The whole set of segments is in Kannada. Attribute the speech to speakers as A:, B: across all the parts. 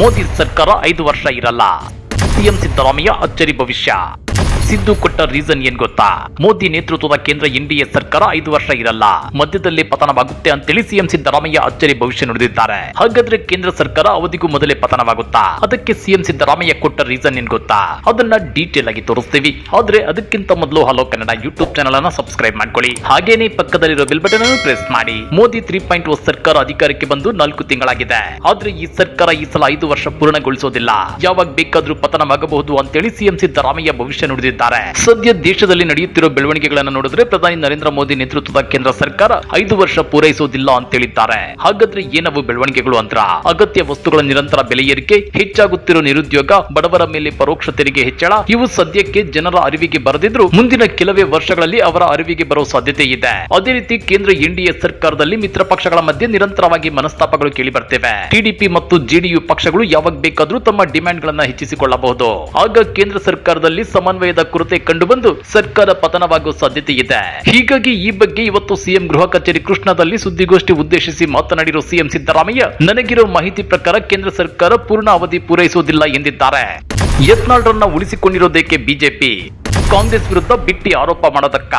A: ಮೋದಿ ಸರ್ಕಾರ ಐದು ವರ್ಷ ಇರಲ್ಲ. ಸಿಎಂ ಸಿದ್ದರಾಮಯ್ಯ ಅಚ್ಚರಿ ಭವಿಷ್ಯ. ಸಿದ್ದು ಕೊಟ್ಟ ರೀಸನ್ ಏನ್ ಗೊತ್ತಾ? ಮೋದಿ ನೇತೃತ್ವದ ಕೇಂದ್ರ ಎನ್ಡಿಎ ಸರ್ಕಾರ ಐದು ವರ್ಷ ಇರಲ್ಲ. ಮಧ್ಯದಲ್ಲಿ ಪತನವಾಗುತ್ತೆ ಅಂತೇಳಿ ಸಿಎಂ ಸಿದ್ದರಾಮಯ್ಯ ಅಚ್ಚರಿ ಭವಿಷ್ಯ ನುಡಿದಿದ್ದಾರೆ. ಹಾಗಾದ್ರೆ ಕೇಂದ್ರ ಸರ್ಕಾರ ಅವಧಿಗೂ ಮೊದಲೇ ಪತನವಾಗುತ್ತಾ? ಅದಕ್ಕೆ ಸಿಎಂ ಸಿದ್ದರಾಮಯ್ಯ ಕೊಟ್ಟ ರೀಸನ್ ಏನ್ ಗೊತ್ತಾ? ಅದನ್ನ ಡೀಟೇಲ್ ಆಗಿ ತೋರಿಸ್ತೀವಿ. ಆದ್ರೆ ಅದಕ್ಕಿಂತ ಮೊದಲು ಹಲೋ ಕನ್ನಡ ಯೂಟ್ಯೂಬ್ ಚಾನಲ್ ಅನ್ನ ಸಬ್ಸ್ಕ್ರೈಬ್ ಮಾಡ್ಕೊಳ್ಳಿ. ಹಾಗೇನೆ ಪಕ್ಕದಲ್ಲಿರೋ ಬೆಲ್ ಬಟನ್ ಅನ್ನು ಪ್ರೆಸ್ ಮಾಡಿ. ಮೋದಿ ತ್ರೀ ಪಾಯಿಂಟ್ ಓ ಸರ್ಕಾರ ಅಧಿಕಾರಕ್ಕೆ ಬಂದು ನಾಲ್ಕು ತಿಂಗಳಾಗಿದೆ. ಆದ್ರೆ ಈ ಸರ್ಕಾರ ಈ ಸಲ ಐದು ವರ್ಷ ಪೂರ್ಣಗೊಳಿಸೋದಿಲ್ಲ. ಯಾವಾಗ ಬೇಕಾದ್ರೂ ಪತನವಾಗಬಹುದು ಅಂತೇಳಿ ಸಿಎಂ ಸಿದ್ದರಾಮಯ್ಯ ಭವಿಷ್ಯ ನುಡಿದಿದ್ದಾರೆ. ಸದ್ಯ ದೇಶದಲ್ಲಿ ನಡೆಯುತ್ತಿರುವ ಬೆಳವಣಿಗೆಗಳನ್ನು ನೋಡಿದ್ರೆ ಪ್ರಧಾನಿ ನರೇಂದ್ರ ಮೋದಿ ನೇತೃತ್ವದ ಕೇಂದ್ರ ಸರ್ಕಾರ ಐದು ವರ್ಷ ಪೂರೈಸುವುದಿಲ್ಲ ಅಂತ ಹೇಳಿದ್ದಾರೆ. ಹಾಗಾದ್ರೆ ಏನವು ಬೆಳವಣಿಗೆಗಳು ಅಂತ ಅಗತ್ಯ ವಸ್ತುಗಳ ನಿರಂತರ ಬೆಲೆ ಏರಿಕೆ, ಹೆಚ್ಚಾಗುತ್ತಿರೋ ನಿರುದ್ಯೋಗ, ಬಡವರ ಮೇಲೆ ಪರೋಕ್ಷ ತೆರಿಗೆ ಹೆಚ್ಚಳ, ಇವು ಸದ್ಯಕ್ಕೆ ಜನರ ಅರಿವಿಗೆ ಬರದಿದ್ರು ಮುಂದಿನ ಕೆಲವೇ ವರ್ಷಗಳಲ್ಲಿ ಅವರ ಅರಿವಿಗೆ ಬರೋ ಸಾಧ್ಯತೆ ಇದೆ. ಅದೇ ರೀತಿ ಕೇಂದ್ರ ಎನ್ಡಿಎ ಸರ್ಕಾರದಲ್ಲಿ ಮಿತ್ರ ಪಕ್ಷಗಳ ಮಧ್ಯೆ ನಿರಂತರವಾಗಿ ಮನಸ್ತಾಪಗಳು ಕೇಳಿ ಬರ್ತೇವೆ. ಟಿಡಿಪಿ ಮತ್ತು ಜೆಡಿಯು ಪಕ್ಷಗಳು ಯಾವಾಗ ಬೇಕಾದ್ರೂ ತಮ್ಮ ಡಿಮ್ಯಾಂಡ್ ಗಳನ್ನ ಹೆಚ್ಚಿಸಿಕೊಳ್ಳಬಹುದು. ಆಗ ಕೇಂದ್ರ ಸರ್ಕಾರದಲ್ಲಿ ಸಮನ್ವಯದ ಕೊರತೆ ಕಂಡುಬಂದು ಸರ್ಕಾರ ಪತನವಾಗುವ ಸಾಧ್ಯತೆ ಇದೆ. ಹೀಗಾಗಿ ಈ ಬಗ್ಗೆ ಇವತ್ತು ಸಿಎಂ ಗೃಹ ಕಚೇರಿ ಕೃಷ್ಣದಲ್ಲಿ ಸುದ್ದಿಗೋಷ್ಠಿ ಉದ್ದೇಶಿಸಿ ಮಾತನಾಡಿರೋ ಸಿಎಂ ಸಿದ್ದರಾಮಯ್ಯ ನನಗಿರುವ ಮಾಹಿತಿ ಪ್ರಕಾರ ಕೇಂದ್ರ ಸರ್ಕಾರ ಪೂರ್ಣ ಅವಧಿ ಪೂರೈಸುವುದಿಲ್ಲ ಎಂದಿದ್ದಾರೆ. ಯತ್ನಾಳ್ರನ್ನ ಉಳಿಸಿಕೊಂಡಿರೋದಕ್ಕೆ ಬಿಜೆಪಿ? ಕಾಂಗ್ರೆಸ್ ವಿರುದ್ಧ ಬಿಟ್ಟಿ ಆರೋಪ ಮಾಡೋದಕ್ಕ.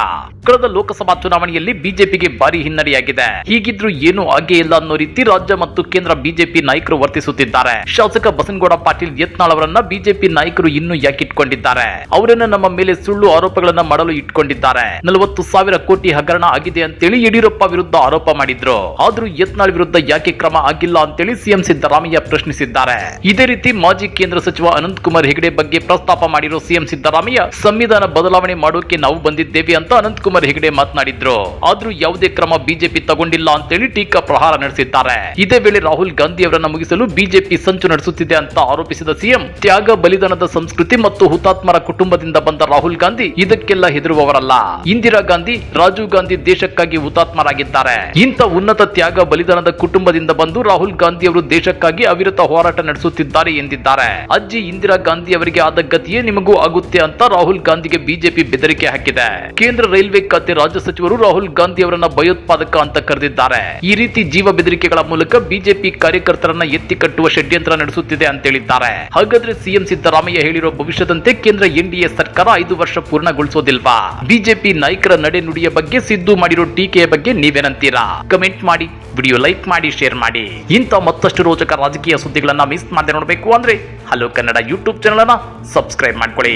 A: ಕಳೆದ ಲೋಕಸಭಾ ಚುನಾವಣೆಯಲ್ಲಿ ಬಿಜೆಪಿಗೆ ಭಾರಿ ಹಿನ್ನಡೆಯಾಗಿದೆ. ಹೀಗಿದ್ರು ಏನು ಆಗೇ ಇಲ್ಲ ಅನ್ನೋ ರೀತಿ ರಾಜ್ಯ ಮತ್ತು ಕೇಂದ್ರ ಬಿಜೆಪಿ ನಾಯಕರು ವರ್ತಿಸುತ್ತಿದ್ದಾರೆ. ಶಾಸಕ ಬಸನಗೌಡ ಪಾಟೀಲ್ ಯತ್ನಾಳ್ ಅವರನ್ನ ಬಿಜೆಪಿ ನಾಯಕರು ಇನ್ನೂ ಯಾಕೆ ಇಟ್ಕೊಂಡಿದ್ದಾರೆ? ಅವರನ್ನ ನಮ್ಮ ಮೇಲೆ ಸುಳ್ಳು ಆರೋಪಗಳನ್ನ ಮಾಡಲು ಇಟ್ಕೊಂಡಿದ್ದಾರೆ. ನಲವತ್ತು ಸಾವಿರ ಕೋಟಿ ಹಗರಣ ಆಗಿದೆ ಅಂತೇಳಿ ಯಡಿಯೂರಪ್ಪ ವಿರುದ್ಧ ಆರೋಪ ಮಾಡಿದ್ರು. ಆದ್ರೂ ಯತ್ನಾಳ್ ವಿರುದ್ಧ ಯಾಕೆ ಕ್ರಮ ಆಗಿಲ್ಲ ಅಂತೇಳಿ ಸಿಎಂ ಸಿದ್ದರಾಮಯ್ಯ ಪ್ರಶ್ನಿಸಿದ್ದಾರೆ. ಇದೇ ರೀತಿ ಮಾಜಿ ಕೇಂದ್ರ ಸಚಿವ ಅನಂತ್ ಕುಮಾರ್ ಹೆಗಡೆ ಬಗ್ಗೆ ಪ್ರಸ್ತಾಪ ಮಾಡಿರೋ ಸಿಎಂ ಸಿದ್ದರಾಮಯ್ಯ, ಸಂವಿಧಾನ ಬದಲಾವಣೆ ಮಾಡೋಕೆ ನಾವು ಬಂದಿದ್ದೇವೆ ಅಂತ ಅನಂತ್ ಕುಮಾರ್ ಹೆಗಡೆ ಮಾತನಾಡಿದ್ರು. ಆದ್ರೂ ಯಾವುದೇ ಕ್ರಮ ಬಿಜೆಪಿ ತಗೊಂಡಿಲ್ಲ ಅಂತೇಳಿ ಟೀಕಾ ಪ್ರಹಾರ ನಡೆಸಿದ್ದಾರೆ. ಇದೇ ವೇಳೆ ರಾಹುಲ್ ಗಾಂಧಿ ಅವರನ್ನ ಮುಗಿಸಲು ಬಿಜೆಪಿ ಸಂಚು ನಡೆಸುತ್ತಿದೆ ಅಂತ ಆರೋಪಿಸಿದ ಸಿಎಂ, ತ್ಯಾಗ ಬಲಿದಾನದ ಸಂಸ್ಕೃತಿ ಮತ್ತು ಹುತಾತ್ಮರ ಕುಟುಂಬದಿಂದ ಬಂದ ರಾಹುಲ್ ಗಾಂಧಿ ಇದಕ್ಕೆಲ್ಲ ಹೆದರುವವರಲ್ಲ. ಇಂದಿರಾ ಗಾಂಧಿ, ರಾಜೀವ್ ಗಾಂಧಿ ದೇಶಕ್ಕಾಗಿ ಹುತಾತ್ಮರಾಗಿದ್ದಾರೆ. ಇಂಥ ಉನ್ನತ ತ್ಯಾಗ ಬಲಿದಾನದ ಕುಟುಂಬದಿಂದ ಬಂದು ರಾಹುಲ್ ಗಾಂಧಿ ಅವರು ದೇಶಕ್ಕಾಗಿ ಅವಿರತ ಹೋರಾಟ ನಡೆಸುತ್ತಿದ್ದಾರೆ ಎಂದಿದ್ದಾರೆ. ಅಜ್ಜಿ ಇಂದಿರಾ ಗಾಂಧಿ ಅವರಿಗೆ ಆದ ಗತಿಯೇ ನಿಮಗೂ ಆಗುತ್ತೆ ಅಂತ ರಾಹುಲ್ ಗಾಂಧಿಗೆ ಬಿಜೆಪಿ ಬೆದರಿಕೆ ಹಾಕಿದೆ. ಕೇಂದ್ರ ರೈಲ್ವೆ ಖಾತೆ ರಾಜ್ಯ ಸಚಿವರು ರಾಹುಲ್ ಗಾಂಧಿ ಅವರನ್ನ ಭಯೋತ್ಪಾದಕ ಅಂತ ಕರೆದಿದ್ದಾರೆ. ಈ ರೀತಿ ಜೀವ ಬೆದರಿಕೆಗಳ ಮೂಲಕ ಬಿಜೆಪಿ ಕಾರ್ಯಕರ್ತರನ್ನ ಎತ್ತಿ ಕಟ್ಟುವ ಷಡ್ಯಂತ್ರ ನಡೆಸುತ್ತಿದೆ ಅಂತ ಹೇಳಿದ್ದಾರೆ. ಹಾಗಾದ್ರೆ ಸಿಎಂ ಸಿದ್ದರಾಮಯ್ಯ ಹೇಳಿರೋ ಭವಿಷ್ಯದಂತೆ ಕೇಂದ್ರ ಎನ್ಡಿಎ ಸರ್ಕಾರ ಐದು ವರ್ಷ ಪೂರ್ಣಗೊಳಿಸೋದಿಲ್ವಾ? ಬಿಜೆಪಿ ನಾಯಕರ ನಡೆ ನುಡಿಯ ಬಗ್ಗೆ ಸಿದ್ದು ಮಾಡಿರೋ ಟೀಕೆಯ ಬಗ್ಗೆ ನೀವೇನಂತೀರಾ? ಕಮೆಂಟ್ ಮಾಡಿ, ವಿಡಿಯೋ ಲೈಕ್ ಮಾಡಿ, ಶೇರ್ ಮಾಡಿ. ಇಂಥ ಮತ್ತಷ್ಟು ರೋಚಕ ರಾಜಕೀಯ ಸುದ್ದಿಗಳನ್ನ ಮಿಸ್ ಮಾಡದೆ ನೋಡಬೇಕು ಅಂದ್ರೆ ಹಲೋ ಕನ್ನಡ ಯೂಟ್ಯೂಬ್ ಚಾನಲ್ ಅನ್ನ ಸಬ್ಸ್ಕ್ರೈಬ್ ಮಾಡ್ಕೊಳ್ಳಿ.